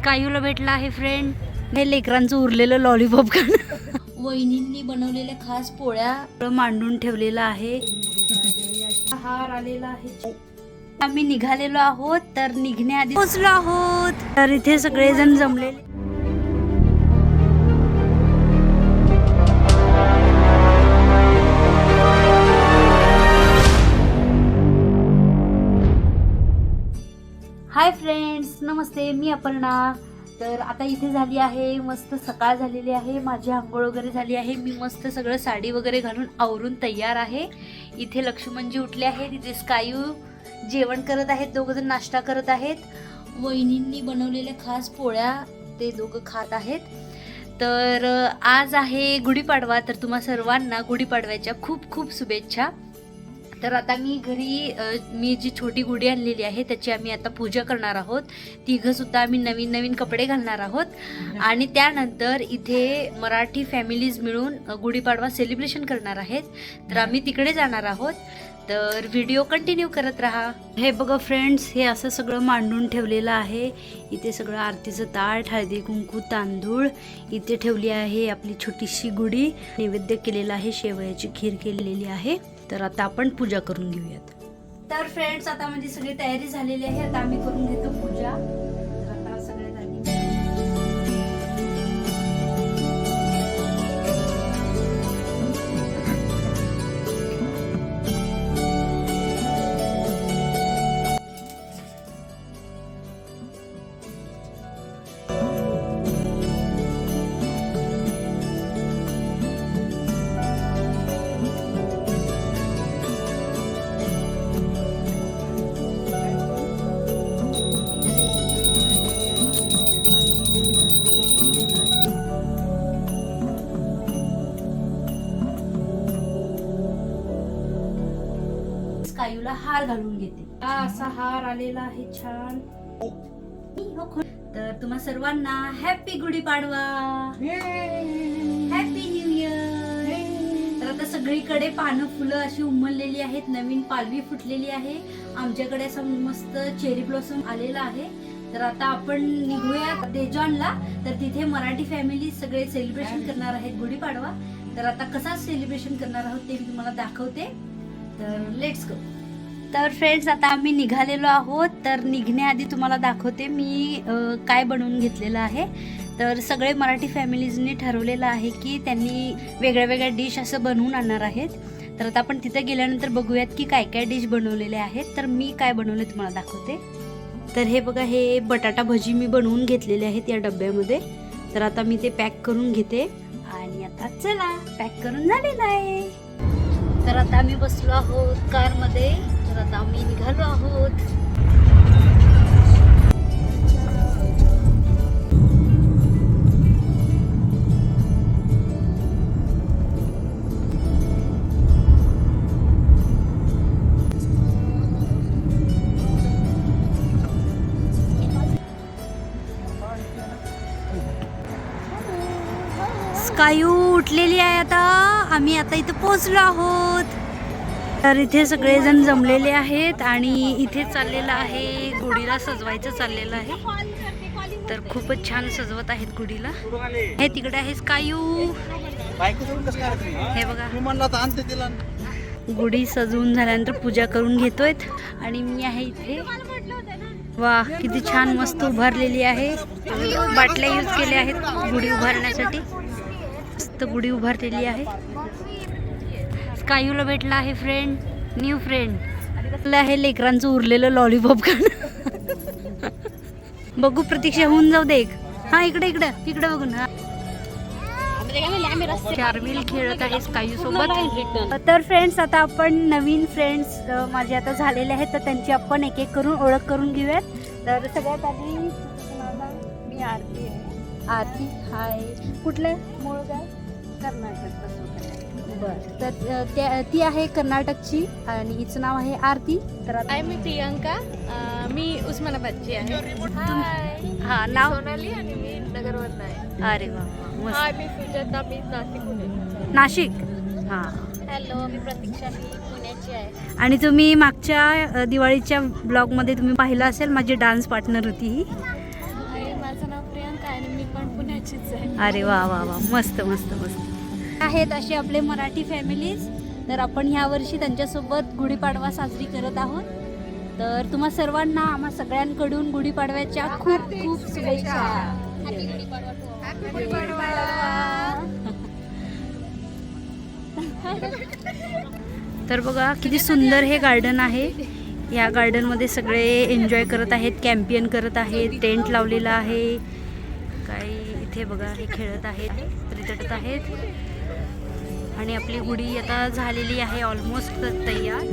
स्कायूला भेटला आहे फ्रेंड हे लेकरांचं उरलेलं लॉलीपॉप खाणं. वहिनींनी बनवलेल्या खास पोळ्या मांडून ठेवलेलं आहे. हार आलेला आहे. आम्ही निघालेलो आहोत तर निघण्याआधी पोचलो आहोत. तर इथे सगळेजण जमलेले. नमस्ते मी अपर्णा. तर आता इथे झाली आहे मस्त सकाळ झालेली आहे माझी आंघोळ वगैरे झाली आहे. मी मस्त सगळं साडी वगैरे घालून आवरून तयार आहे. इथे लक्ष्मणजी उठले आहेत इथे स्कायू जेवण करत आहेत दोघं जण नाश्ता करत आहेत. वहिनींनी बनवलेल्या खास पोळ्या ते दोघं खात आहेत. तर आज आहे गुढीपाडवा तर तुम्हा सर्वांना गुढीपाडव्याच्या खूप खूप शुभेच्छा. तर आता मी घरी मी जी छोटी गुढी आणलेली आहे त्याची आम्ही आता पूजा करणार आहोत. तिघं सुद्धा आम्ही नवीन नवीन कपडे घालणार आहोत. आणि त्यानंतर इथे मराठी फॅमिलीज मिळून गुढीपाडवा सेलिब्रेशन करणार आहेत. तर आम्ही तिकडे जाणार आहोत. तर व्हिडिओ कंटिन्यू करत राहा. हे बघा फ्रेंड्स हे असं सगळं मांडून ठेवलेलं आहे. इथे सगळं आरतीचं ताट हळदी कुंकू तांदूळ इथे ठेवली आहे आपली छोटीशी गुढी. नैवेद्य केलेला आहे शेवयाची खीर केलेली आहे. तर आता आपण पूजा करून घेऊयात. तर फ्रेंड्स आता माझी सगळी तयारी झालेली आहे. आता आम्ही करून घेतो पूजा. हार घालून घेते. हा असा हार आलेला आहे छान. तर तुम्हा सर्वांना happy Gudi Padwa happy new year तर आता सगळीकडे पानं फुलं अशी उमललेली आहेत. नवीन पालवी फुटलेली आहे. आमच्याकडे असं मस्त चेरी ब्लॉसम आलेला आहे. तर आता आपण निघूया देजॉनला. तर तिथे मराठी फॅमिली सगळे सेलिब्रेशन करणार आहेत गुढीपाडवा तर आता कसा सेलिब्रेशन करणार आहोत ते मी तुम्हाला दाखवते. तर लेट्स गो तर फ्रेंड्स आता आम्ही निघालेलो आहोत. तर निघण्याआधी तुम्हाला दाखवते मी काय बनवून घेतलेलं आहे. तर सगळे मराठी फॅमिलीजनी ठरवलेलं आहे की त्यांनी वेगळ्या वेगळ्या डिश असं बनवून आणणार आहेत. तर आता आपण तिथं गेल्यानंतर बघूयात की काय काय डिश बनवलेले आहेत. तर मी काय बनवले तुम्हाला दाखवते. तर हे बघा हे बटाटा भजी मी बनवून घेतलेले आहेत या डब्यामध्ये. तर आता मी ते पॅक करून घेते. आणि आता चला पॅक करून झालेलं आहे. तर आता आम्ही बसलो आहोत कारमध्ये. तर आता आम्ही निघालो आहोत स्कायू उठलेली आहे आता. आम्ही आता इथं पोचलो आहोत. तर इथे सगळेजण जमलेले आहेत आणि इथे चाललेलं आहे गुढीला सजवायचं चाललेलं आहे. तर खूपच छान सजवत आहेत गुढीला. हे तिकडे आहे कायू हे बघा. गुढी सजवून झाल्यानंतर पूजा करून घेतोय. आणि मी आहे इथे. वा किती छान मस्त उभारलेली आहे. बाटल्या यूज केल्या आहेत गुढी उभारण्यासाठी. मस्त गुढी उभारलेली आहे. स्कायूला भेटला आहे फ्रेंड न्यू फ्रेंड आहे लेकरांचं उरलेलं लॉलीपॉप खाणं? बघू प्रतीक्षा होऊन जाऊ दे एक. हा इकडे इकडे इकडे बघून हा. चारमिल खेळत आहे स्कायू सोबत तर फ्रेंड्स आता आपण नवीन फ्रेंड्स माझे आता झालेले आहेत तर त्यांची आपण एक एक करून ओळख करून घेऊयात. तर सगळ्यात आधी. मी आरती आहे. आरती हाय कुठलं? मूळ काय बरं. तर त्या- ती आहे कर्नाटकची आणि हिचं नाव आहे आरती. तर आय मी प्रियांका. अं, मी उस्मानाबादची आहे. हा नाव सोनाली आणि मी नगरवरून आहे. अरे वा वा, मस्त. हाय मी सुजाता मी नाशिकहून नाशिक? हा. हॅलो मी प्रतीक्षा मी पुण्याची आहे. आणि तुम्ही मागच्या अ, दिवाळीच्या ब्लॉगमध्ये तुम्ही पाहिलं असेल माझी डान्स पार्टनर होती ही आणि माझं नाव काय नाही मी आहे. अरे वा वा वा. मस्त मस्त मस्त. आहेत असे आपले मराठी फॅमिलीज तर आपण ह्या वर्षी त्यांच्यासोबत गुढीपाडवा साजरी करत आहोत. तर तुम्हा सर्वांना आम्हा सगळ्यांकडून गुढीपाडव्याच्या खूप खूप शुभेच्छा. तर बघा किती सुंदर हे गार्डन आहे. या गार्डनमध्ये सगळे एन्जॉय करत आहेत कॅम्पियन करत आहेत टेंट लावलेला आहे. काही इथे बघा हे खेळत आहेत रितटत आहेत. आणि आपली गुढी आता झालेली आहे ऑलमोस्ट तयार.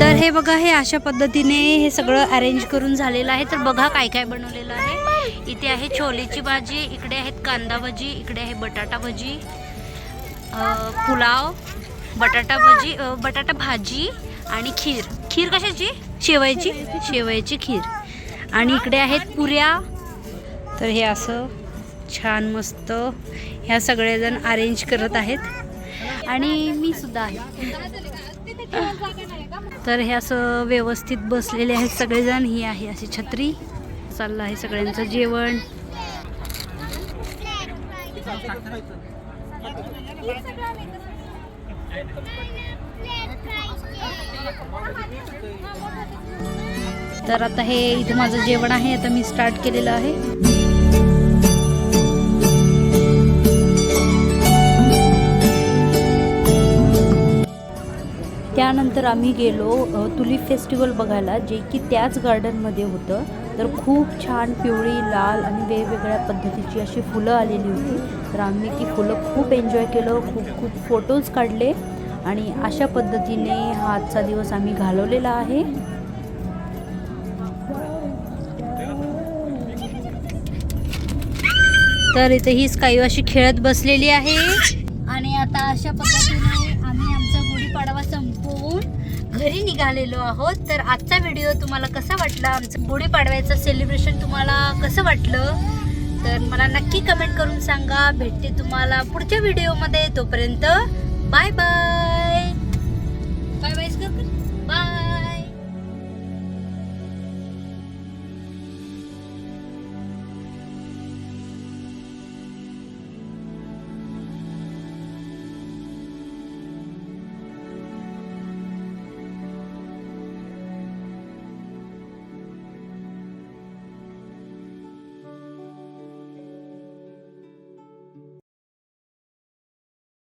तर हे बघा हे अशा पद्धतीने हे सगळं अरेंज करून झालेलं आहे. तर बघा काय काय बनवलेलं आहे. इथे आहे छोलेची भाजी इकडे आहेत कांदा भजी इकडे आहे बटाटा भजी पुलाव बटाटा भजी बटाटा भाजी आणि खीर. खीर कशाची? शेवयाची? शेवयाची खीर. आणि इकडे आहेत पुऱ्या. तर हे असं छान मस्त ह्या सगळेजण अरेंज करत आहेत. आणि मी सुद्धा आहे. तर हे असं व्यवस्थित बसलेले आहेत सगळेजण. ही आहे अशी छत्री. चाललं आहे सगळ्यांचं जेवण. तर आता हे इथं माझं जेवण आहे आता मी स्टार्ट केलेलं आहे. त्यानंतर आम्ही गेलो तुलीप तुलिप फेस्टिवल बघायला जे की त्याच गार्डनमध्ये होतं. तर खूप छान पिवळी लाल आणि वेगवेगळ्या पद्धतीची अशी फुलं आलेली होती. तर आम्ही ती फुलं खूप एन्जॉय केलं खूप खूप फोटोज काढले आणि अशा पद्धतीने हा आजचा दिवस आम्ही घालवलेला आहे. तर इथे ही स्काई अशी खेळत बसलेली आहे. आणि आता अशा पद्धतीने आम्ही आमचा गुढीपाडवा संपवून घरी निघालेलो आहोत. तर आजचा व्हिडिओ तुम्हाला कसा वाटला? आमचं गुढीपाडव्याचं सेलिब्रेशन तुम्हाला कसं वाटलं? तर मला नक्की कमेंट करून सांगा. भेटते तुम्हाला पुढच्या व्हिडिओमध्ये तोपर्यंत बाय बाय